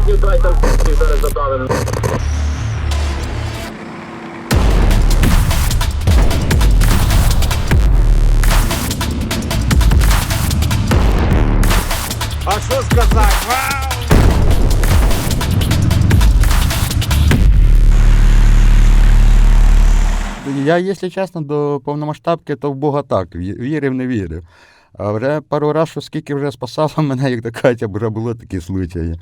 Командів дай танкістів зараз задавимо. А що сказати? Вау! Я, якщо чесно, до повномасштабки, то в Бога так, вірив, не вірив. А вже пару разів, скільки вже спасало мене, як то Катя, вже було такі случаї,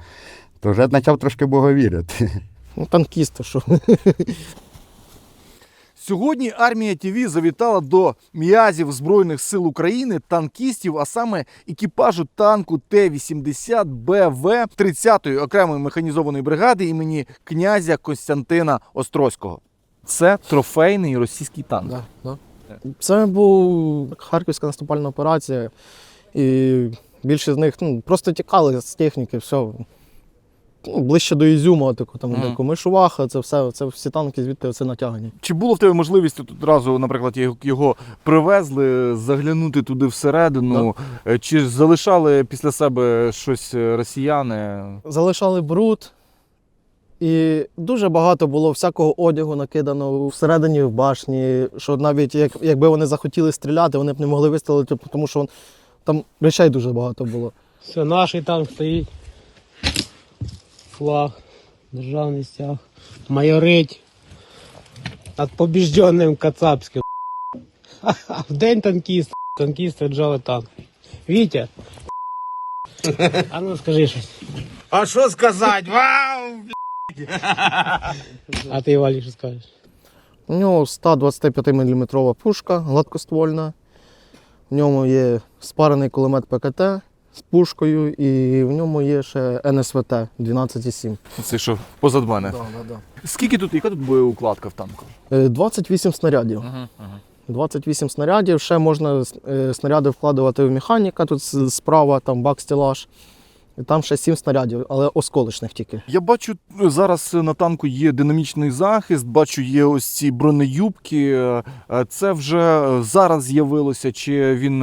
то вже почав трошки Бога вірити. Ну, танкісти, що. Сьогодні армія ТВ завітала до м'язів Збройних сил України, танкістів, а саме екіпажу танку Т-80 БВ 30-ї окремої механізованої бригади імені князя Костянтина Острозького. Це трофейний російський танк. Да, да. Це був харківська наступальна операція, і більшість з них ну, просто тікали з техніки, все. Ну, ближче до Ізюма, таку, там, Мгм. де Комишуваха, це все, це всі танки звідти оце натягані. Чи було в тебе можливість тут одразу, наприклад, його- привезли, заглянути туди всередину? Е, Чи залишали після себе щось е, росіяни? Залишали бруд, і дуже багато було всякого одягу накидано всередині в башні, що навіть як, якби вони захотіли стріляти, вони б не могли вистрілити, тому що вон- там речей дуже багато було. Все, наш танк стоїть. Флаг, державний стяг. Майорить над побіжденним Кацапським. В день танкіст. Танкісти віджали танк. Вітя. А ну скажи щось. А що сказати? Вау! А ти, Валі, що скажеш? У нього 125 мм пушка гладкоствольна. В ньому є спарений кулемет ПКТ з пушкою, і в ньому є ще НСВТ 12,7. Це що, позад мене. Скільки тут, яка тут боєукладка в танку? Е, 28 снарядів. 28 снарядів. Ще можна е, снаряди вкладувати в механіка. Тут справа там бак стелаж. Там ще 7 снарядів, але осколочних тільки. Я бачу, зараз на танку є динамічний захист, бачу, є ось ці бронеюбки. Е, е, Це вже е, зараз з'явилося, чи він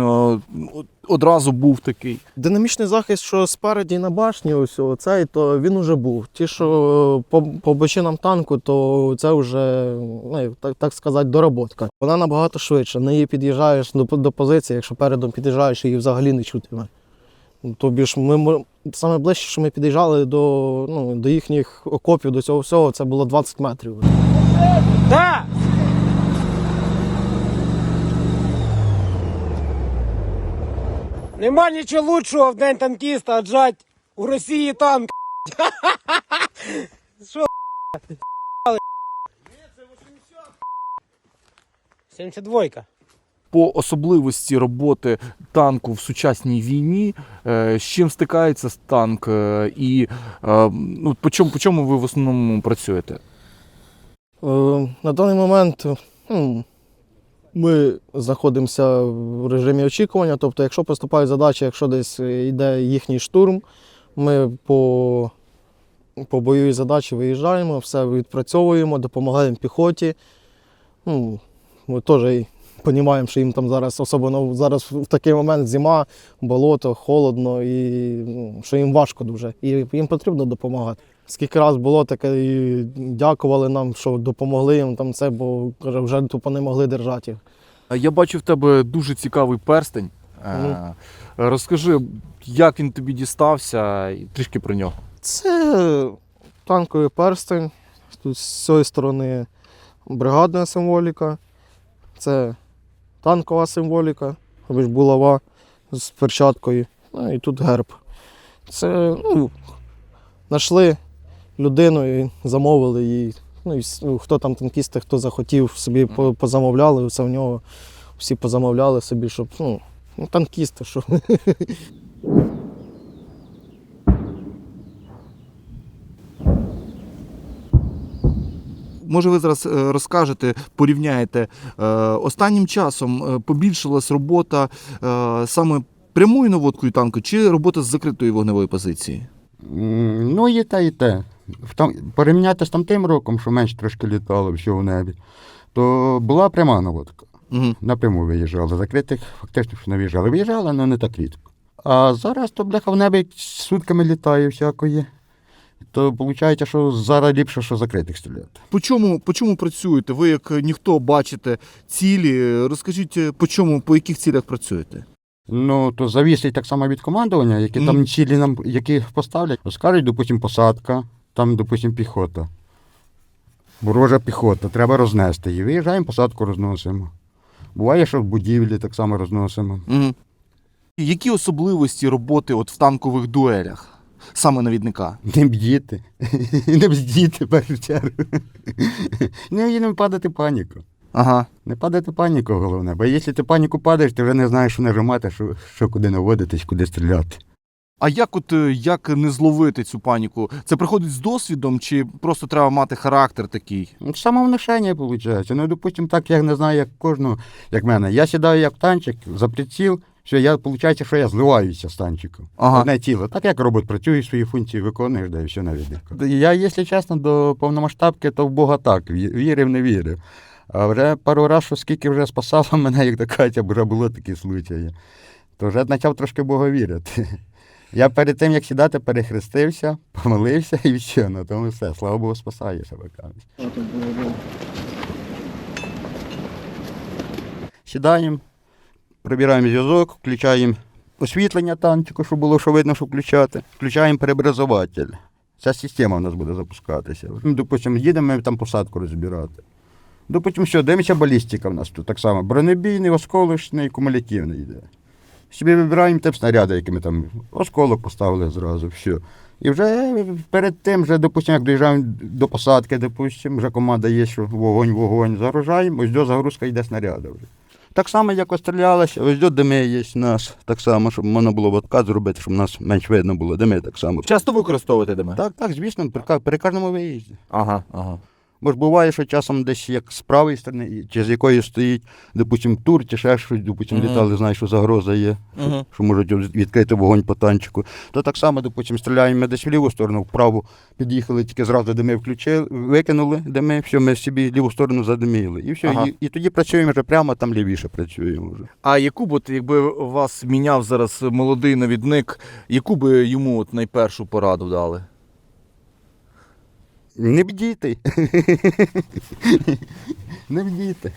одразу був такий? Динамічний захист, що спереді на башні, ось оцей, то він уже був. Ті, що по, по бочинам танку, то це вже, ну, так, так сказати, доработка. Вона набагато швидше. На її під'їжджаєш до, до позиції, якщо передом під'їжджаєш, її взагалі не чутиме. Тобі ж ми, саме ближче, що ми під'їжджали до, ну, до їхніх окопів, до цього всього, це було 20 метрів. Да! Нема нічого лучшого в день танкіста отжать у Росії танк. Що? 72-ка. По особливості роботи танку в сучасній війні, е, з чим стикається танк, е, і е, ну, по, чому, по чому ви в основному працюєте? На даний момент ми знаходимося в режимі очікування. Тобто, якщо поступають задачі, якщо десь йде їхній штурм, ми по, по бойовій задачі виїжджаємо, все відпрацьовуємо, допомагаємо піхоті. Ну, Ми теж розуміємо, що їм там зараз, особливо зараз в такий момент зима, болото, холодно, і ну, що їм важко дуже. І їм потрібно допомагати. Скільки раз було таке, і дякували нам, що допомогли їм там це, бо вже тупо не могли держати їх. Я бачу в тебе дуже цікавий перстень. Е, Розкажи, як він тобі дістався, і трішки про нього. Це танковий перстень. Тут з цієї сторони бригадна символіка, це танкова символіка, тобто булава з перчаткою. Ну і тут герб. Це ну, знайшли людину і замовили її. Ну, і ну, хто там танкісти, хто захотів, собі позамовляли, все в нього всі позамовляли собі, щоб ну, ну танкісти, що Може, ви зараз е, розкажете, порівняєте е, останнім часом е, побільшилась робота саме прямою наводкою танку чи робота з закритої вогневої позиції? Ну, і те, і те. Там, порівняти з тамтим роком, що менш трошки літало всього в небі, то була пряма наводка. Угу. Напряму виїжджали. Закритих фактично що не виїжджали. Виїжджали, але не так рідко. А зараз то бляха в небі сутками літає всякої. То виходить, що зараз ліпше, що закритих стріляти. По чому, по чому працюєте? Ви як ніхто бачите цілі. Розкажіть, по чому, по яких цілях працюєте? Ну, то завісить так само від командування, які Мгм. там цілі нам які поставлять. Скажуть, допустим, посадка, там, допустим, піхота. Ворожа піхота, треба рознести її. Виїжджаємо, посадку розносимо. Буває, що в будівлі так само розносимо. Угу. Які особливості роботи от в танкових дуелях? Саме навідника? Не б'їти. Не бздіти, в першу чергу. Не, і не падати паніку. Ага. Не падати паніку головне. Бо якщо ти паніку падаєш, ти вже не знаєш, що нажимати, що, що куди наводитись, куди стріляти. А як от е, як не зловити цю паніку? Це приходить з досвідом, чи просто треба мати характер такий? Ну, Самовнушення, виходить. Ну, допустим, так я не знаю, як кожного, як мене. Я сідаю як танчик за приціл, що я, виходить, що я зливаюся з танчиком. Ага. Одне тіло. Так як робот працює, свої функції виконуєш, да і все на відео. Я, якщо чесно, до повномасштабки, то в Бога так, вірив, не вірив. А вже пару разів, скільки вже спасало мене, як то Катя, вже було такі случаї, то вже почав трошки Бога вірити. Я перед тим, як сідати, перехрестився, помолився і все, на тому все. Слава Богу, спасає себе кажуть. Сідаємо, прибираємо зв'язок, включаємо освітлення танчику, щоб було що видно, що включати. Включаємо переобразователь. Ця система у нас буде запускатися. Допустимо, їдемо там посадку розбирати. Допустимо, що, дивимося балістика в нас тут так само. Бронебійний, осколочний, кумулятивний йде. Собі вибираємо тип снаряди, які ми там осколок поставили зразу, все. І вже перед тим, вже, допустимо, як доїжджаємо до посадки, допустимо, вже команда є, що вогонь, вогонь, загружаємо, ось до загрузка йде снаряда вже. Так само, як острілялися, ось до дими є у нас, так само, щоб можна було водка зробити, щоб нас менш видно було, дими так само. Часто використовувати дими? Так, так, звісно, при, при кожному виїзді. Ага, ага. Бо ж буває, що часом десь як з правої сторони, чи з якої стоїть, допустим, тур, чи ще щось, допустим, Мгм. літали, знаєш, що загроза є, Мгм. що можуть від- відкрити вогонь по танчику. То так само, допустим, стріляємо ми десь в ліву сторону, вправу під'їхали, тільки зразу дими включили, викинули дими, все, ми собі ліву сторону задиміли. І все, Ага. і, і тоді працюємо вже прямо, там лівіше працюємо вже. А яку б, от, якби вас міняв зараз молодий навідник, яку би йому от найпершу пораду дали? Не бдійте. Не бдійте.